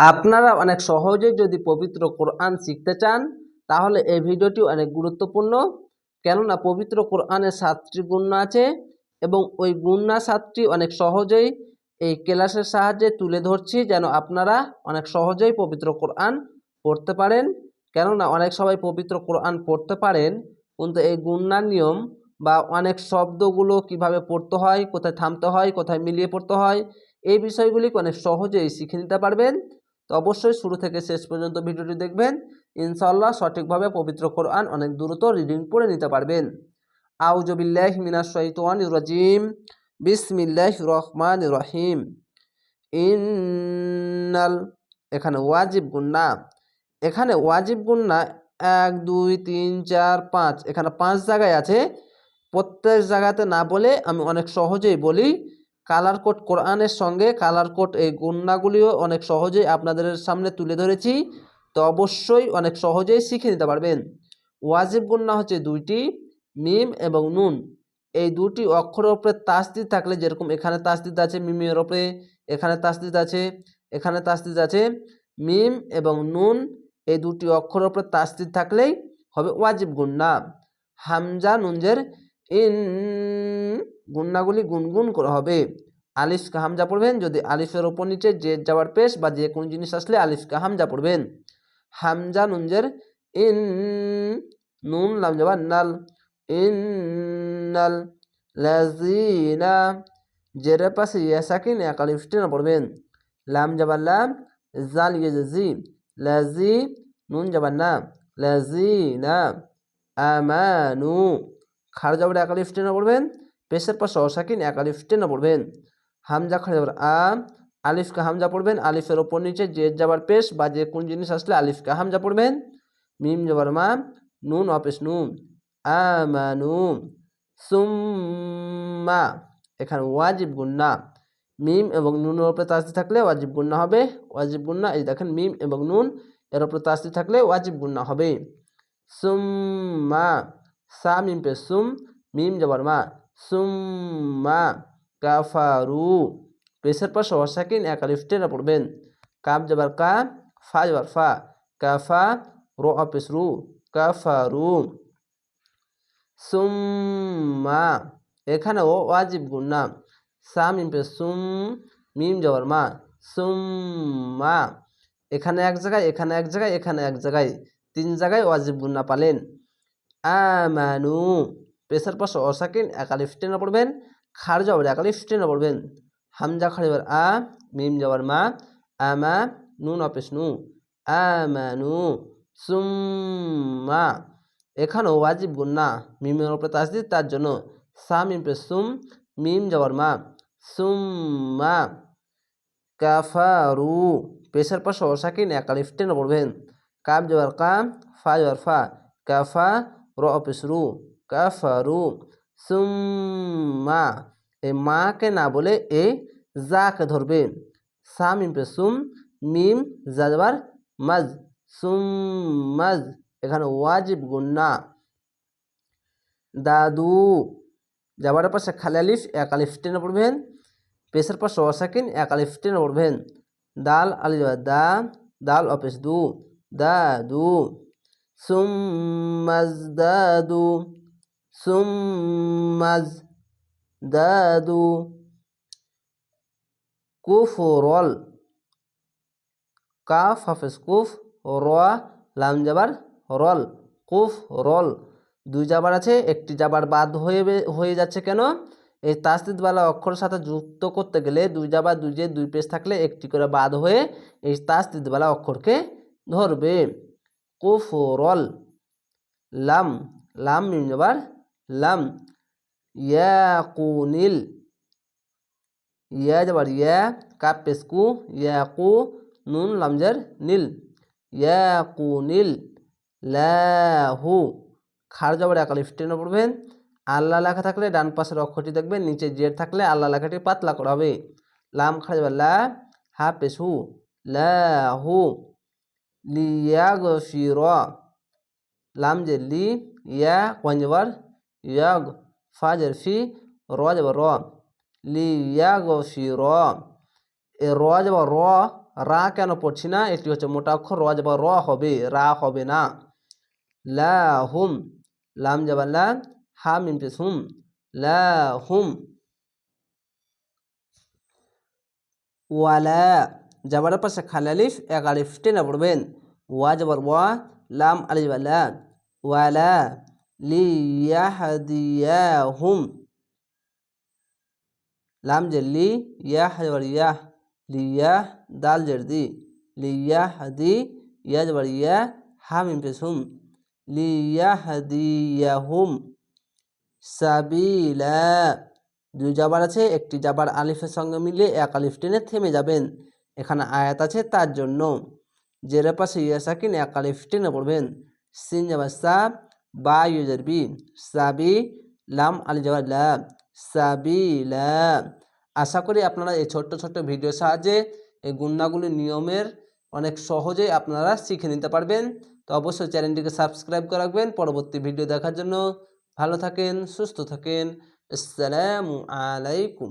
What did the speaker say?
আপনারা অনেক সহজেই যদি পবিত্র কোরআন শিখতে চান, তাহলে এই ভিডিওটি অনেক গুরুত্বপূর্ণ। কেননা পবিত্র কোরআনের সাতটি গুণনা আছে এবং ওই গুণনা সাতটি অনেক সহজেই এই ক্লাসের সাহায্যে তুলে ধরছি যেন আপনারা অনেক সহজেই পবিত্র কোরআন পড়তে পারেন। কেননা অনেক সবাই পবিত্র কোরআন পড়তে পারেন, কিন্তু এই গুণনার নিয়ম বা অনেক শব্দগুলো কীভাবে পড়তে হয়, কোথায় থামতে হয়, কোথায় মিলিয়ে পড়তে হয়, এই বিষয়গুলি অনেক সহজেই শিখে নিতে পারবেন। তো অবশ্যই শুরু থেকে শেষ পর্যন্ত ভিডিওটি দেখবেন। ইনশাল্লাহ সঠিকভাবে পবিত্র কোরআন অনেক দ্রুত রিডিং পড়ে নিতে পারবেন। আউজবিল্লাহ মিনাশ শাইতানির রাজিম। বিসমিল্লাহ রহমান রহিম। ইন্নাল, এখানে ওয়াজিব গুন্না এখানে ওয়াজিব গুন্না এক, দুই, তিন, চার, পাঁচ। এখানে পাঁচ জায়গায় আছে। প্রত্যেক জায়গাতে না বলে আমি অনেক সহজেই বলি কালার কোড কোরআনের সঙ্গে কালার কোড এই গুন্নাগুলিও অনেক সহজেই আপনাদের সামনে তুলে ধরেছি। তো অবশ্যই অনেক সহজেই শিখে নিতে পারবেন। ওয়াজিব গুন্না হচ্ছে দুইটি, মিম এবং নুন। এই দুটি অক্ষরের ওপরে তাসদিদ থাকলে যেরকম এখানে তাসদিদ আছে মিমের ওপরে এখানে তাসদিদ আছে, এখানে তাসদিদ আছে, মিম এবং নুন এই দুটি অক্ষরের ওপরে তাসদিদ থাকলেই হবে ওয়াজিব গুন্না হামজা নুনজের ইন গুন্নাগুলি গুনগুন করা, হবে। আলিফকে হামজা পড়বেন, যদি আলিফের ওপর নিচে যে যাওয়ার পেশ বা যে কোনো জিনিস আসলে আলিফকে হামজা পড়বেন। হামজা নুনজের ইন নুন লাম যাবার নাল ইন্নাল লাজিনা জেরে পাশে ইয়া সাকিন এক আলিফ পড়বেন। লাম যাবার লাম, জাল ইয়ে জি লাজি নুন যাবার না লাজিনা আমানু, খার যাবার এক আলিফ পড়বেন। পেশের পাশে অসাকিন এক আলিফ টেনে পড়বেন। হামজা খার যাবার আ, আলিফকে হামজা পড়বেন। আলিফের ওপর নিচে যে যাবার পেশ বা যে কোন জিনিস আসলে আলিফকে হামজা পড়বেন। মিম যাবার মা, নুন অপেশ নুন। আমানু সুম্মা, এখানে ওয়াজিব গুন্না। মিম এবং নুনের উপরে তাসদি থাকলে ওয়াজিব গুন্না হবে। ওয়াজিব গুন্না, এই দেখেন, মিম এবং নুন, এর উপরে তাসদি থাকলে ওয়াজিব গুন্না হবে। সুম্মা, সা, মিম পে সুম, মিম যাবার মা। সুম্মা কাফারু পেশের পর সবার সাকিন এক পড়বেন কাপ যাবার কা ফা যাবার ফা কাফা রো অপেস রু কাফারু সুম্মা এখানেও ওয়াজিব গুন্না সা মিম পে সুম মিম যাওয়ার মা সুম্মা এখানে এক জায়গায় এখানে এক জায়গায় এখানে এক জায়গায় তিন জায়গায় ওয়াজিব গুন্না পালেন আমানু পেশার পাশে অসাকিন একালিফ টেনে পড়বেন খার যাবার একালিফ টেনে পড়বেন হামজা খাড়িবার আ, মিম যাবার মা আমা নুন অপেশ নু আমানু সুম্মা এখানেও ওয়াজিব গুন্না মিমের উপরে তাসদিদ তার জন্য সা, মিম পে সুম, মিম যাওয়ার মা সুম্মা কাফারু পেশার পাশে অসাকিন একালিফ টেনে পড়বেন কাব যাওয়ার কাম ফা যাওয়ার ফা, কাফা, র অফিস রু। কাফারু সুম্মা এই মাকে না বলে এ জাকে ধরবে। সা মিম পে সুম, মিম যা যাবার মাজ, সুম্মাজ, এখানে ওয়াজিব গুন্না দাদু যাবার পাশে খালি আলিফ, এক আলিফ টেনে পড়বেন। পেশের পাশে অসাকিন, এক আলিফ টেনে পড়বেন। দাল, আলি দা, দাল অপেস দু। দাদু, সুম্মাজ দাদু। সুম্মাজ দাদু কুফরল কাফ হাফেজ কুফ র লাম যাবার রল কুফ রল দুই যাবার আছে, একটি যাবার বাদ হয়ে হয়ে যাচ্ছে কেন? এই তাস্তিদওয়ালা অক্ষরের সাথে যুক্ত করতে গেলে দুই যাবার দুই যে দুই পেজ থাকলে একটি করে বাদ হয়ে এই তাস্তিদওয়ালা অক্ষরকে ধরবে। কুফ রল লাম লাম, মিম যাবার লাম ইয়াকুনিল ইয়া যাবার ইয়া কাপ পেসকু ইয়াকু নুন লামজার নীল ইয়াকুনিল লাহু খার যাবার একালিফ টেনে পড়বেন। আল্লাহ লেখা থাকলে ডান পাশের অক্ষরটি দেখবেন, নিচে জের থাকলে আল্লাহ লেখাটি পাতলা করা হবে। লাম খার যাবার লা হা পেশু লাহু লিয়াগ ফির লাম যে লি ইয়া কোয়ান যাবার ইয়াগ ফা যার ফি র যাবার র ফি র এ র যাবার র রা কেন পড়ছি না? এটি হচ্ছে মোটা অক্ষর। র যাবার র হবে রা হবে না। লা হুম লাম যাবার লা হা মিম পেশ হুম। লা হুম ওয়ালা যাবারের পাশে খালি আলিফ, এক আলিফ টেনে পড়বেন। ওয়া যাবার ওয়া লাম আলিফ যাবার লা ওয়ালা লিয়াহদিয়াহুম লাম জেলি ইয়াহ যাবার ইয়াহ লিয়াহ দাল জেরদি লিয়াহদি ইয়া যাবার ইয়া হা মিম পেশ হুম লিয়াহদিয়াহুম সাবিলা দুই জাবার আছে, একটি জাবার আলিফের সঙ্গে মিলে এক আলিফ টেনে থেমে যাবেন। এখানে আয়াত আছে তার জন্য। জেরের পাশে ইয়াসাকিন এক আলিফ টেনে পড়বেন। সিন যাবার সাব বা ইউজার বি সাবি লাম আলি লা সাবিলা আশা করি আপনারা এই ছোট্ট ছোট্ট ভিডিওর সাহায্যে এই গুন্নাগুলি নিয়মের অনেক সহজেই আপনারা শিখে নিতে পারবেন। তো অবশ্যই চ্যানেলটিকে সাবস্ক্রাইব করে রাখবেন। পরবর্তী ভিডিও দেখার জন্য ভালো থাকেন, সুস্থ থাকেন। আসসালামু আলাইকুম।